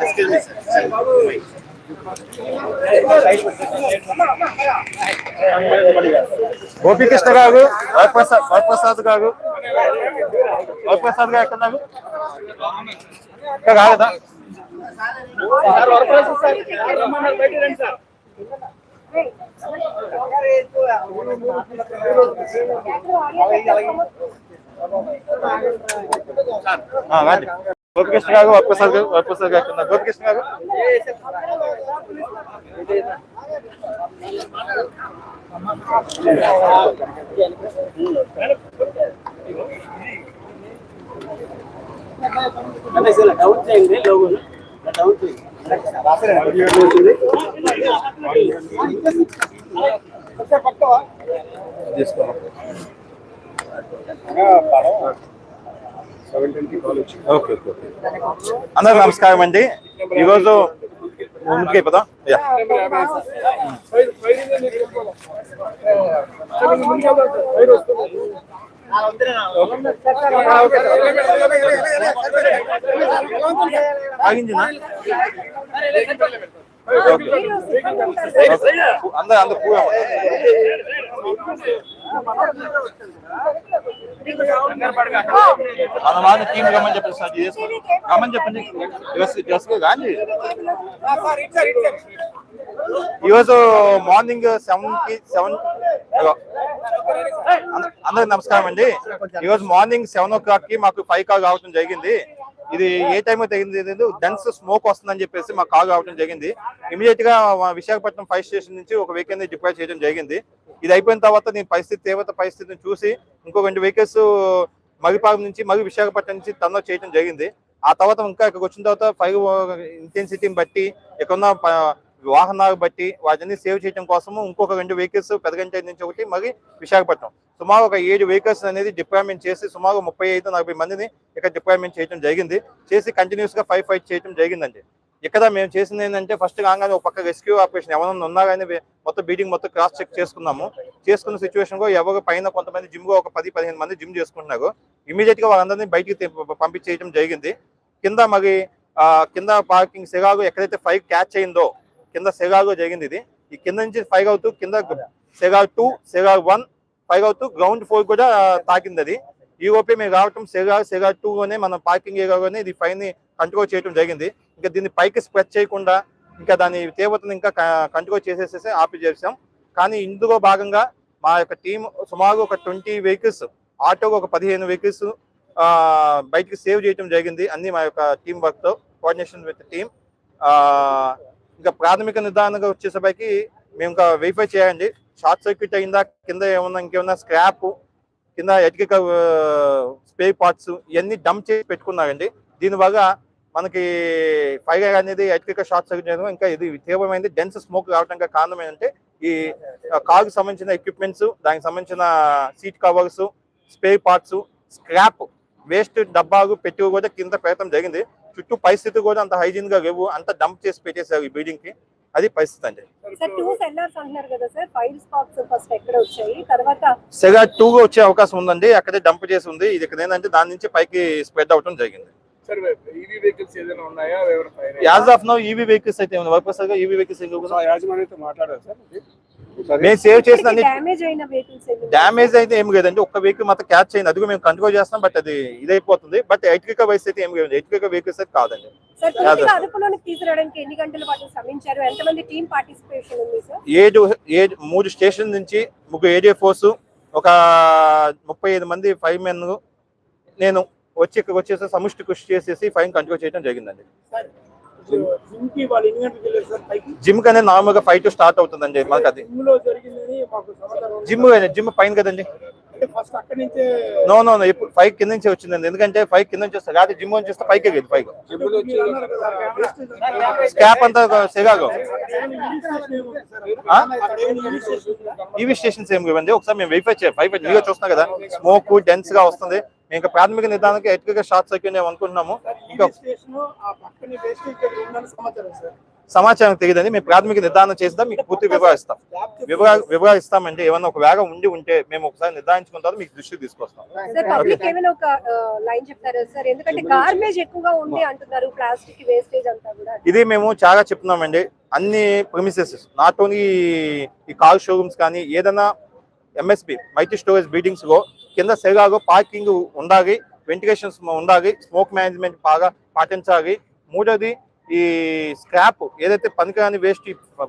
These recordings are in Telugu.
Excuse me, sir. గోపికృష్ణ గారు వరప్రసాద్ వరప్రసాద్ గారు. వరప్రసాద్ గారు ఎక్కడ ఇక్కడ కాదా ఆ, రండి. ಗೋಪಿಕೃಷ್ಣ ಆಗು ವಾಪಸ್ ವಾಪಸ್ ಗೋಪಿಕೃಷ್ಣ ಆಗು డౌట్ చేయండి లోగులు డౌట్ తీసుకో ఓకే ఓకే ఓకే అందరికి నమస్కారం అండి ఈరోజు ముందుకు యా. ఓకే అందరు అందరు పూయ మన వాళ్ళ టీం గమని చెప్పండి సార్ గమని చెప్పండి. జస్ జస్ కానీ ఈరోజు మార్నింగ్ సెవెన్కి సెవెన్ అందరికి నమస్కారం అండి. ఈరోజు మార్నింగ్ సెవెన్ ఓ క్లాక్కి మాకు ఫైవ్ కాల్ రావడం జరిగింది. ఇది ఏ టైం తగింది డెన్స్ స్మోక్ వస్తుందని చెప్పేసి మాకు కాల్ రావడం జరిగింది. ఇమీడియట్గా మా విశాఖపట్నం ఫైర్ స్టేషన్ నుంచి ఒక వెహికల్ని డిప్లాయ్ చేయడం జరిగింది. ఇది అయిపోయిన తర్వాత నేను పరిస్థితి తీవ్రత పరిస్థితిని చూసి ఇంకో రెండు వెహికల్స్ మగిపాలెం నుంచి మగి విశాఖపట్నం నుంచి తన చేయడం జరిగింది. ఆ తర్వాత ఇంకా ఇక్కడికి వచ్చిన తర్వాత ఫైర్ ఇంటెన్సిటీని బట్టి ఇక్కడ ఉన్న ప- వాహనాలు బట్టి వాటిని సేవ్ చేయడం కోసము ఇంకొక రెండు వెహికల్స్ పెదగంట నుంచి ఒకటి మరి విశాఖపట్నం. సుమారు ఒక ఏడు వెహికల్స్ అనేది డిప్లాయ్మెంట్ చేసి సుమారు ముప్పై ఐదు నలభై మందిని ఇక్కడ డిప్లాయ్మెంట్ చేయడం జరిగింది. చేసి కంటిన్యూస్గా ఫైవ్ ఫైట్ చేయడం జరిగిందండి. ఇక్కడ మేము చేసింది ఏంటంటే ఫస్ట్ కాగానే ఒక పక్క రెస్క్యూ ఆపరేషన్ ఎవరైనా ఉన్నారని మొత్తం బీడింగ్ మొత్తం క్రాస్ చెక్ చేసుకున్నాము. చేసుకున్న సిచ్యువేషన్లో ఎవరు పైన కొంతమంది జిమ్ ఒక పది పదిహేను మంది జిమ్ చేసుకుంటున్నారు. ఇమీడియట్గా వాళ్ళందరినీ బయటికి పంపించేయడం జరిగింది. కింద మరి కింద పార్కింగ్ సెగాగు ఎక్కడైతే ఫైవ్ క్యాచ్ అయిందో కింద సెగాగు జరిగింది ఇది. ఈ కింద నుంచి ఫైవ్ అవుతూ కింద సెగా టూ సెగా వన్ ఫైవ్ అవుతూ గ్రౌండ్ ఫోర్ కూడా తాకింది అది. ఈ ఓపీ మేము రావటం సెగా సెగా టూనే మనం పార్కింగ్ ఏరియాలోనే ఇది ఫైన్ని కంట్రోల్ చేయడం జరిగింది. ఇంకా దీన్ని పైకి స్ప్రెడ్ చేయకుండా ఇంకా దాని తీవ్రతను ఇంకా కంట్రోల్ చేసేసేసి ఆపి చేసాం కానీ ఇందులో భాగంగా మా యొక్క టీం సుమారు ఒక ట్వంటీ వెహికల్స్ ఆటోకు ఒక పదిహేను వెహికల్స్ బయటికి సేవ్ చేయడం జరిగింది. అన్ని మా యొక్క టీం వర్క్తో కోఆర్డినేషన్ విత్ టీం ఇంకా ప్రాథమిక నిర్ధారణగా వచ్చేసరికి మేము ఇంకా వెరిఫై చేయండి. షార్ట్ సర్క్యూట్ అయిందా కింద ఏమన్నా ఇంకేమన్నా స్క్రాప్ కింద ఎటిక స్పేర్ పార్ట్స్ ఇవన్నీ డంప్ చేసి పెట్టుకున్నారండి. దీనివల్ల మనకి ఫైర్ అనేది ఎటిక షార్ట్ సర్క్యూట్ ఇంకా ఇది తీవ్రమైనది డెన్స్ స్మోక్ రావడానికి కారణం ఏంటంటే ఈ కారుకు సంబంధించిన ఎక్విప్మెంట్స్ దానికి సంబంధించిన seat covers spare parts scrap waste డబ్బాలు పెట్టి కూడా కింద ప్రయత్నం జరిగింది. చుట్టూ పరిస్థితి కూడా అంత హైజీన్గా లేవు. అంత డంప్ చేసి పెట్టేశారు ఈ బిల్డింగ్కి. అది పరిస్థితి అండి. సార్ టూ సెల్లర్స్ అంటున్నారు కదా సార్ ఫైవ్ స్టాక్స్ ఫస్ట్ ఎక్కడ వచ్చాయి? తర్వాత సెగా టూ వచ్చే అవకాశం ఉందండి. అక్కడే డంప్ చేసి ఉంది. ఇది ఇక్కడ ఏంటంటే దాని నుంచి పైకి స్ప్రెడ్ అవటం జరిగింది. సార్ ఈవీ వెహికల్స్ ఏదైనా ఉన్నాయా? ఎవరు fire as of now EV vehicles అయితే వర్క్గా ఈవీ వెహికల్స్ యాజమాన్యంతో మాట్లాడారు సార్? మేము సేవ్ చేసిన అన్ని డ్యామేజ్ అయిన వెహికల్స్ డ్యామేజ్ అయితే ఏం లేదండి. ఒక్క వెహికల్ మాత్రం క్యాచ్ అయింది. అది మేము కంట్రోల్ చేస్తాం బట్ అది ఇదైపోతుంది. బట్ ఎయిట్రిక వైస్ అయితే ఏం లేదు ఎయిట్రిక వెహికల్స్ అయితే కాదండి. సార్ Yeah, పూర్తిగా sir. అదుపులోకి తీసుకురావడానికి ఎన్ని గంటల పాటు శ్రమించారు? ఎంతమంది టీం పార్టిసిపేషన్ ఉంది సార్? ఏడు ఏడు మూడు స్టేషన్ నుంచి ముగ్గురు ఏరియా ఫోర్స్ ఒక ముప్పై ఐదు మంది ఫైవ్ మెన్ నేను వచ్చి ఇక్కడికి వచ్చేసి సముష్టి కృషి చేసేసి ఫైన్ కంట్రోల్ చేయడం జరిగిందండి. పైకి జిమ్ కనే నార్మల్గా ఫైవ్ టు స్టార్ట్ అవుతుందండి మనకి అది. జిమ్ మాకు. జిమ్ జిమ్ పైన కదండి. నో నో నో ఇప్పుడు ఫైవ్ కింద నుంచి వచ్చిందండి. ఎందుకంటే ఫైవ్ కింద నుంచి వస్తే రాత్రి జిమ్ నుంచి వస్తే పైకి ఎగేది ఫైవ్. కదా. స్కాప్ అంతా సెగాగో? ఈవీ స్టేషన్స్ ఏమి ఇవ్వండి ఒకసారి మేము వెరిఫై చేయాలి వెరిఫై మీగా చూస్తున్నాం కదా. స్మోక్ డెన్స్గా వస్తుంది. ఇంకా ప్రాథమిక నిదానానికి ఎటుకగా షార్ట్ సర్క్యూట్ మేము అనుకుంటున్నాము. ఇంకా ఈ స్టేషన్ ఆ పక్కనే వేస్టేజ్ దగ్గర ఉందని సమాచారం సార్. సమాచారం తెలియదండి. మేము ప్రాథమిక నిర్ధారణ చేద్దాం మీకు పూర్తి వివరాలు వివరాలు ఇస్తామండి ఏమన్నా ఒక వేగం ఉండి ఉంటే మేము ఒకసారి నిర్ధారించుకున్న తర్వాత మీకు దృష్టికి తీసుకొస్తాం. సార్ పబ్లిక్ ఏమైనా ఒక లైన్ చెప్తారా సార్? ఎందుకంటే గార్బేజ్ ఎక్కువగా ఉంది అంటున్నారు ప్లాస్టిక్ వేస్టేజ్ అంతా కూడా. ఇది మేము చాలా చెప్తున్నామండి. అన్ని ప్రమిసెస్ నాట్ ఓన్లీ ఈ కార్ షోరూమ్స్ కానీ ఏదైనా ఎంఎస్పి మల్టీ స్టోరేజ్ బిల్డింగ్స్లో కింద సెగాగో పార్కింగ్ ఉండాలి వెంటిలేషన్స్ ఉండాలి స్మోక్ మేనేజ్మెంట్ బాగా పాటించాలి మూడోది ఈ స్క్రాప్ ఏదైతే పనికిరాని వేస్ట్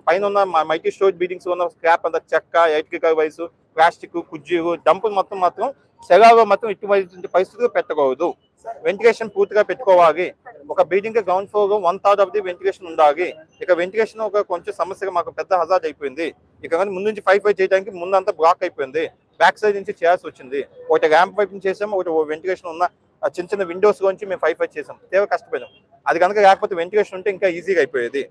పైన ఉన్న మల్టీ స్టోరేజ్ బిల్డింగ్స్ ఉన్న స్క్రాప్ అంతా చెక్క ఎలక్ట్రికల్ వైస్ ప్లాస్టిక్ కుజ్జీలు డంపులు మొత్తం మాత్రం సెగాగో మాత్రం ఇటువంటి పరిస్థితులు పెట్టకూడదు. వెంటిలేషన్ పూర్తిగా పెట్టుకోవాలి. ఒక building ground floor one third of the ventilation ఉండాలి. ఇక వెంటిలేషన్ ఒక కొంచెం సమస్యగా మాకు పెద్ద హజార్డ్ అయిపోయింది. ఇక ముందు నుంచి ఫైవ్ ఫైవ్ చేయడానికి ముందంతా బ్లాక్ అయిపోయింది. బ్యాక్ సైడ్ నుంచి చేయాల్సి వచ్చింది. ఒకటి ర్యాంప్ వైపు నుంచి చేసాము ఒకటి వెంటిలేషన్ ఉన్న చిన్న చిన్న విండోస్ నుంచి మేము ఫైవ్ ఫైవ్ చేసాం తీవ్ర కష్టపోయాం అది కనుక లేకపోతే వెంటిలేషన్ ఉంటే ఇంకా ఈజీగా అయిపోయేది.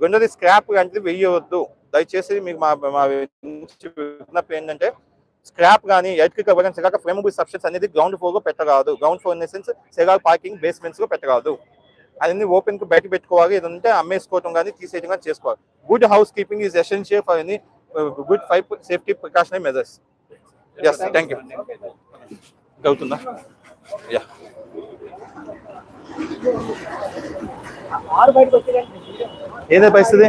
రెండోది స్క్రాప్ లాంటిది వెయ్యవద్దు దయచేసి మీకు మా మా విజ్ఞప్తి ఏంటంటే స్క్రాప్ కానీ ఎలక్ట్రిక్ అవ్వగానే సెగాక ఫ్లేమబుల్ సబ్స్టెన్స్ అనేది గ్రౌండ్ ఫ్లోర్లో పెట్టరాదు. గ్రౌండ్ ఫ్లోర్ ఇన్ సెన్స్ సెగాక పార్కింగ్ బేస్మెంట్స్లో పెట్టరాదు. అన్ని ఓపెన్కి బయట పెట్టుకోవాలి. ఏదంటే అమ్మేసుకోవడం కానీ తీసేయడం కానీ చేసుకోవాలి. Good house keeping is essential for any good fire safety precautionary measures yes thank you అవుతుందా యా ఏదే పరిస్థితి?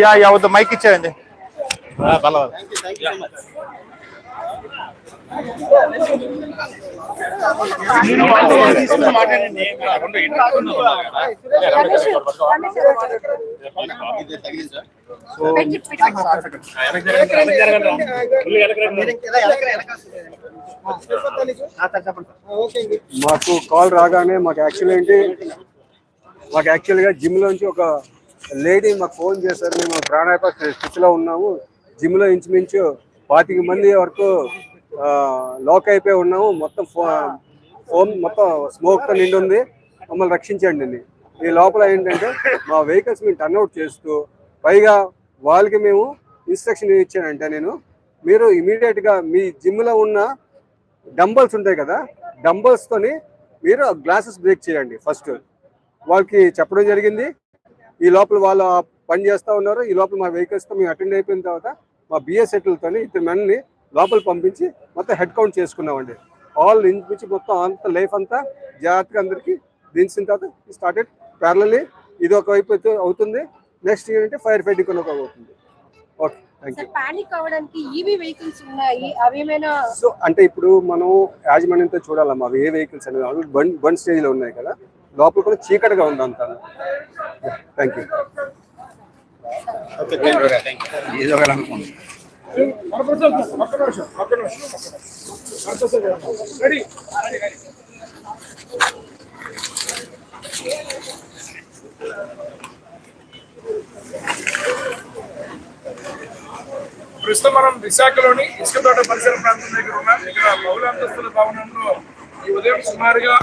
యా యా వద్దు మైక్ ఇచ్చాయండి రమేష్, రమేష్ పెట్టి- పెట్టి- మాకు కాల్ రాగానే మాకు యాక్చువల్ ఏంటి మాకు యాక్చువల్గా జిమ్లోంచి ఒక లేడీ మాకు ఫోన్ చేశారు. మేము ప్రాణాయామ స్థితిలో ఉన్నాము. జిమ్లో ఇంచుమించు పాతిక మంది వరకు లాక్ అయిపోయి ఉన్నాము. మొత్తం ఫో- ఫోన్ మొత్తం స్మోక్తో నిండి ఉంది. మమ్మల్ని రక్షించండి ఈ లోపల ఏంటంటే మా వెహికల్స్ మేము టర్న్అవుట్ చేస్తూ పైగా వాళ్ళకి మేము ఇన్స్ట్రక్షన్ ఇచ్చానంటే నేను. మీరు ఇమీడియట్గా మీ జిమ్లో ఉన్న డంబల్స్ ఉంటాయి కదా డంబల్స్ తోని మీరు గ్లాసెస్ బ్రేక్ చేయండి ఫస్ట్ వాళ్ళకి చెప్పడం జరిగింది. ఈ లోపల వాళ్ళు పని చేస్తూ ఉన్నారు. ఈ లోపల మా వెహికల్స్తో మేము అటెండ్ అయిపోయిన తర్వాత మా బిఎస్ తోని ఇద్దరు మెన్ని లోపల పంపించి మొత్తం హెడ్ కౌంట్ చేసుకున్నామండి. ఆల్ ఇంచుమించి మొత్తం అంత లైఫ్ అంతా జాగ్రత్తగా అందరికి దించిన తర్వాత స్టార్టెడ్ ప్యారలీ ఇది ఒక వైపు అయితే అవుతుంది. నెక్స్ట్ ఏంటంటే ఫైర్ ఫైటింగ్ ఒక అవుతుంది. ఓకే సో అంటే ఇప్పుడు మనం యాజమాన్యంతో చూడాలమ్మా అవి ఏ వెహికల్స్ అనేవి బండ్ బండ్ స్టేజ్లో ఉన్నాయి కదా. లోపల కూడా చీకటిగా ఉంది అంతా. థ్యాంక్ యూ నిమిషం. రెడీ ప్రస్తుతం మనం విశాఖలోని ఇసుక తోట పరిసర ప్రాంతం దగ్గర ఉన్నాం. ఇక్కడ బహుళ అంతస్తుల భవనంలో ఈ ఉదయం సుమారుగా